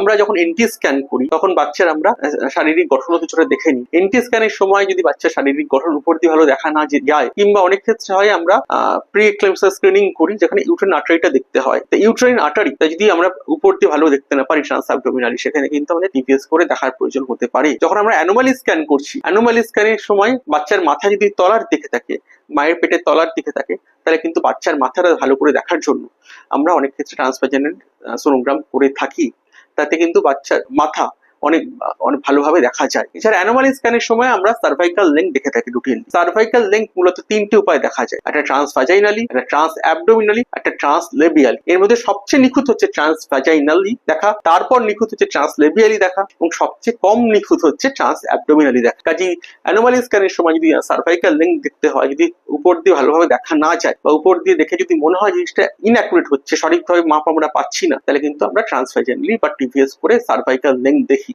আমরা যখন এনটি স্ক্যান করি, তখন বাচ্চার আমরা শারীরিক গঠন কিছুটা দেখে নিই। এনটি স্ক্যানের সময় যদি বাচ্চার শারীরিক গঠন উপর দিয়ে ভালো দেখা না যায়, কিংবা অনেক ক্ষেত্রে হয় আমরা প্রি এক্লেমসাস স্ক্রিনিং করি, যেখানে ইউট্রেন আর্টারিটা দেখতে হয়। তো ইউট্রেন আর্টারি যদি আমরা উপর দিয়ে ভালো দেখতে না পারি ট্রান্স সেখানে কিন্তু আমাদের টিপিএস করে দেখার প্রয়োজন হতে পারে। যখন আমরা অ্যানোমালি স্ক্যান করছি অ্যানোমালি স্ক্যানের সময় বাচ্চার মাথা যদি তলার দিকে থাকে, মায়ের পেটের তলার দিকে থাকে, তাহলে কিন্তু বাচ্চার মাথাটা ভালো করে দেখার জন্য আমরা অনেক ক্ষেত্রে ট্রান্সভাজেনাল সোনোগ্রাম করে থাকি। তাতে কিন্তু বাচ্চার মাথা অনেক অনেক ভালোভাবে দেখা যায়। এছাড়া অ্যানোমালি স্ক্যানের সময় আমরা সার্ভাইকাল লেন্থ দেখে থাকি রুটিন সার্ভাইকাল লেন্থ মূলত তিনটি উপায় দেখা যায়। একটা ট্রান্স ভ্যাজাইনালি একটা ট্রান্স অ্যাবডোমিনালি একটা ট্রান্স লেবিয়ালি এর মধ্যে সবচেয়ে নিখুঁত হচ্ছে ট্রান্স ভ্যাজাইনালি দেখা, তারপর নিখুঁত হচ্ছে ট্রান্স লেবিয়ালি দেখা, এবং সবচেয়ে কম নিখুঁত হচ্ছে ট্রান্স অ্যাবডোমিনালি দেখা। কাজেই অ্যানোমালি স্ক্যানের সময় যদি সার্ভাইকাল লেন্থ দেখতে হয়, যদি উপর দিয়ে ভালোভাবে দেখা না যায়, বা উপর দিয়ে দেখে যদি মনে হয় জিনিসটা ইনঅ্যাকুরেট হচ্ছে, সঠিকভাবে মাপ আমরা পাচ্ছি না, তাহলে কিন্তু আমরা ট্রান্সভাইজাইনালি বা টিভিএস করে সার্ভাইকাল লেন্থ দেখি।